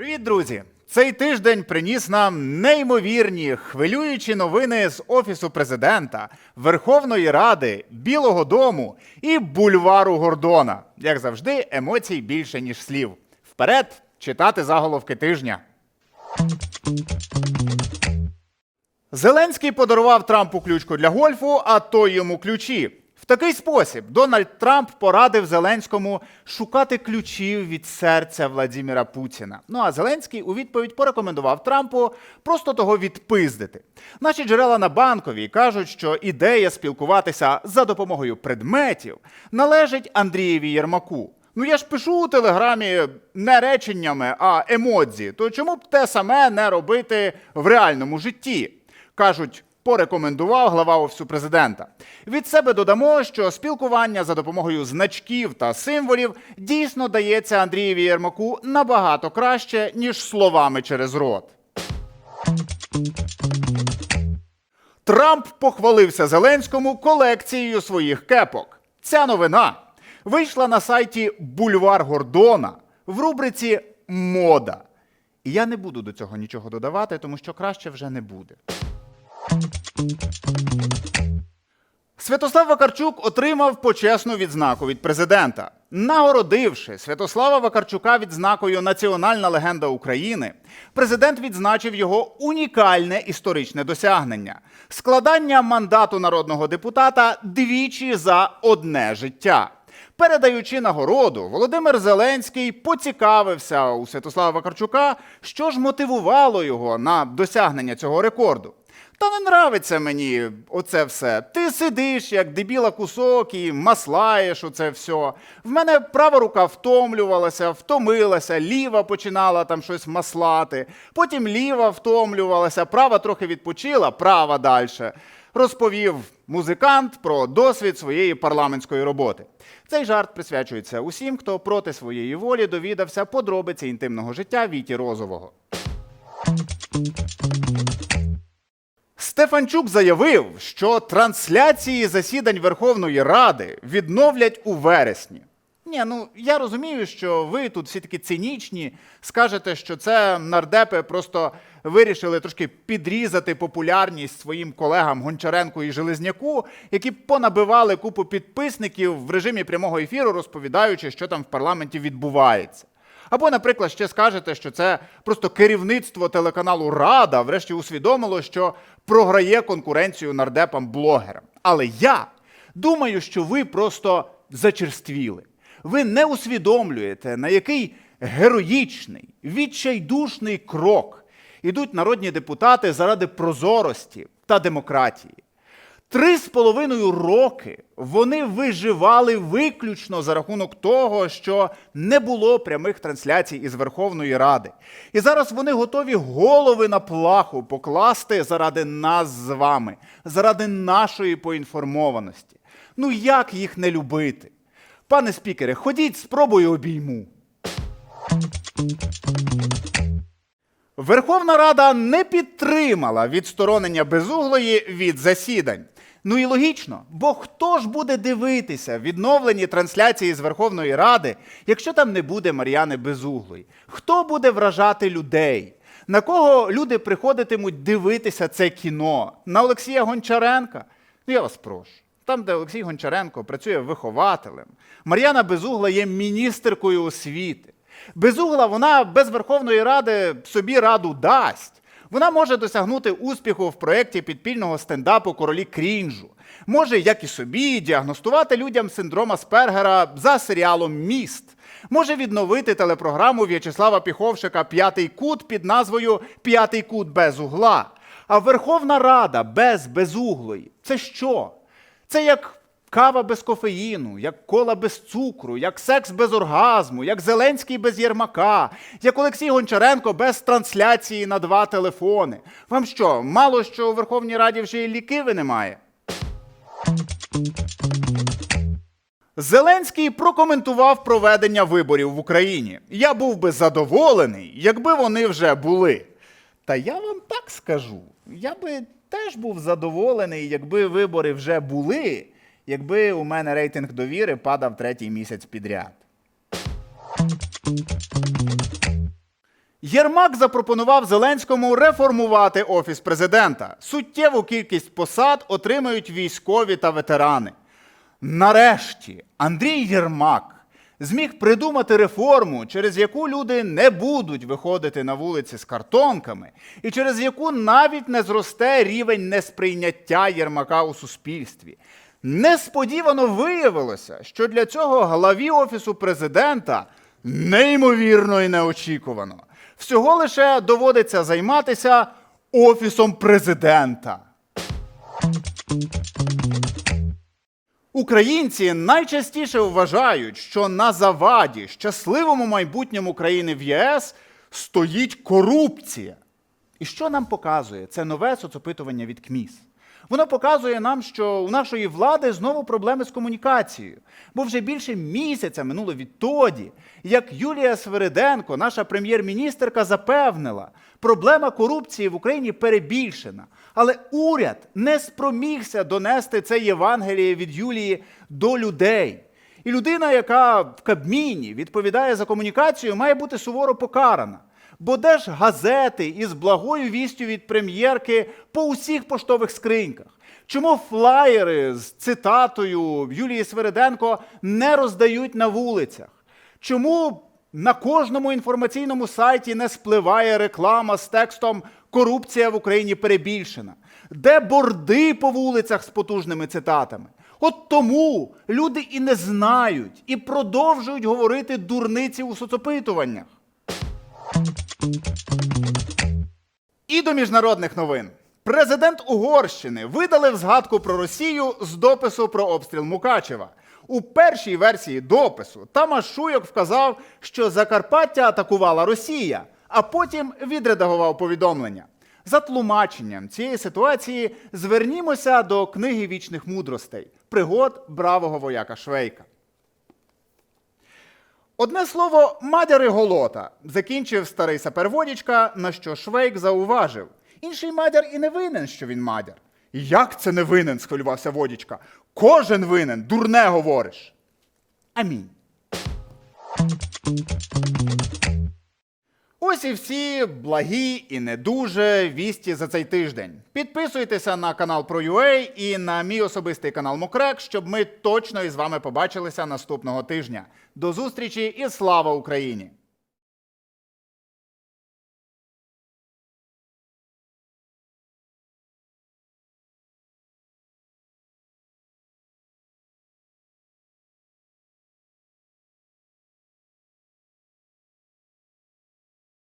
Привіт, друзі! Цей тиждень приніс нам неймовірні хвилюючі новини з Офісу президента, Верховної Ради, Білого Дому і бульвару Гордона. Як завжди, емоцій більше, ніж слів. Вперед читати заголовки тижня. Зеленський подарував Трампу ключку для гольфу, а той йому ключі. В такий спосіб Дональд Трамп порадив Зеленському шукати ключів від серця Владіміра Путіна. Ну а Зеленський у відповідь порекомендував Трампу просто того відпиздити. Наші джерела на банковій кажуть, що ідея спілкуватися за допомогою предметів належить Андрієві Єрмаку. Ну я ж пишу у телеграмі не реченнями, а емодзі. То чому б те саме не робити в реальному житті? Кажуть, порекомендував глава офісу президента. Від себе додамо, що спілкування за допомогою значків та символів дійсно дається Андрієві Єрмаку набагато краще, ніж словами через рот. Трамп похвалився Зеленському колекцією своїх кепок. Ця новина вийшла на сайті Бульвар Гордона в рубриці Мода. І я не буду до цього нічого додавати, тому що краще вже не буде. Святослав Вакарчук отримав почесну відзнаку від президента. Нагородивши Святослава Вакарчука відзнакою Національна легенда України, президент відзначив його унікальне історичне досягнення складання мандату народного депутата двічі за одне життя. Передаючи нагороду, Володимир Зеленський поцікавився у Святослава Вакарчука, що ж мотивувало його на досягнення цього рекорду. Та не нравиться мені оце все. Ти сидиш, як дебіла кусок, і маслаєш оце все. В мене права рука втомлювалася, втомилася, ліва починала там щось маслати. Потім ліва втомлювалася, права трохи відпочила, права далі. Розповів музикант про досвід своєї парламентської роботи. Цей жарт присвячується усім, хто проти своєї волі довідався подробиці інтимного життя Віті Розового. Стефанчук заявив, що трансляції засідань Верховної Ради відновлять у вересні. Ні, ну я розумію, що ви тут всі такі цинічні, скажете, що це нардепи просто вирішили трошки підрізати популярність своїм колегам Гончаренку і Железняку, які понабивали купу підписників в режимі прямого ефіру, розповідаючи, що там в парламенті відбувається. Або, наприклад, ще скажете, що це просто керівництво телеканалу Рада врешті усвідомило, що програє конкуренцію нардепам-блогерам. Але я думаю, що ви просто зачерствіли. Ви не усвідомлюєте, на який героїчний, відчайдушний крок ідуть народні депутати заради прозорості та демократії. Три з половиною роки вони виживали виключно за рахунок того, що не було прямих трансляцій із Верховної Ради. І зараз вони готові голови на плаху покласти заради нас з вами, заради нашої поінформованості. Ну як їх не любити? Пане спікере, ходіть, спробую обійму. Верховна Рада не підтримала відсторонення безуглої від засідань. Ну і логічно, бо хто ж буде дивитися відновлені трансляції з Верховної Ради, якщо там не буде Мар'яни Безуглої? Хто буде вражати людей? На кого люди приходитимуть дивитися це кіно? На Олексія Гончаренка? Ну я вас прошу. Там, де Олексій Гончаренко працює вихователем, Мар'яна Безугла є міністеркою освіти. Безугла вона без Верховної Ради собі раду дасть. Вона може досягнути успіху в проєкті підпільного стендапу Королі Крінжу. Може, як і собі, діагностувати людям синдром Аспергера за серіалом Міст. Може відновити телепрограму В'ячеслава Піховшика П'ятий кут під назвою П'ятий кут без угла. А Верховна Рада без безуглої це що? Це як кава без кофеїну, як кола без цукру, як секс без оргазму, як Зеленський без Єрмака, як Олексій Гончаренко без трансляції на два телефони. Вам що, мало що у Верховній Раді вже і лікиви немає? Зеленський прокоментував проведення виборів в Україні. Я був би задоволений, якби вони вже були. Та я вам так скажу. Я би теж був задоволений, якби вибори вже були, якби у мене рейтинг довіри падав третій місяць підряд. Єрмак запропонував Зеленському реформувати офіс президента. Суттєву кількість посад отримають військові та ветерани. Нарешті Андрій Єрмак зміг придумати реформу, через яку люди не будуть виходити на вулиці з картонками, і через яку навіть не зросте рівень несприйняття Єрмака у суспільстві. Несподівано виявилося, що для цього главі офісу президента неймовірно і неочікувано. Всього лише доводиться займатися офісом президента. Українці найчастіше вважають, що на заваді щасливому майбутньому країни в ЄС стоїть корупція. І що нам показує це нове соцопитування від КМІС? Воно показує нам, що у нашої влади знову проблеми з комунікацією. Бо вже більше місяця минуло відтоді, як Юлія Свириденко, наша прем'єр-міністерка, запевнила, проблема корупції в Україні перебільшена. Але уряд не спромігся донести це Євангеліє від Юлії до людей. І людина, яка в Кабміні відповідає за комунікацію, має бути суворо покарана. Бо де ж газети із благою вістю від прем'єрки по усіх поштових скриньках? Чому флаєри з цитатою Юлії Свириденко не роздають на вулицях? Чому на кожному інформаційному сайті не спливає реклама з текстом Корупція в Україні перебільшена? Де борди по вулицях з потужними цитатами? От тому люди і не знають, і продовжують говорити дурниці у соцопитуваннях. І до міжнародних новин. Президент Угорщини видалив згадку про Росію з допису про обстріл Мукачева. У першій версії допису Тамаш Шуйок вказав, що Закарпаття атакувала Росія, а потім відредагував повідомлення. За тлумаченням цієї ситуації звернімося до книги вічних мудростей пригод бравого вояка Швейка. Одне слово, мадяри голота, закінчив старий саперводічка, на що Швейк зауважив. Інший мадяр і не винен, що він мадяр. Як це не винен? схвилювався водічка. Кожен винен, дурне говориш. Амінь. Ось і всі благі і не дуже вісті за цей тиждень. Підписуйтеся на канал про UA і на мій особистий канал Мокрек, щоб ми точно із вами побачилися наступного тижня. До зустрічі і слава Україні!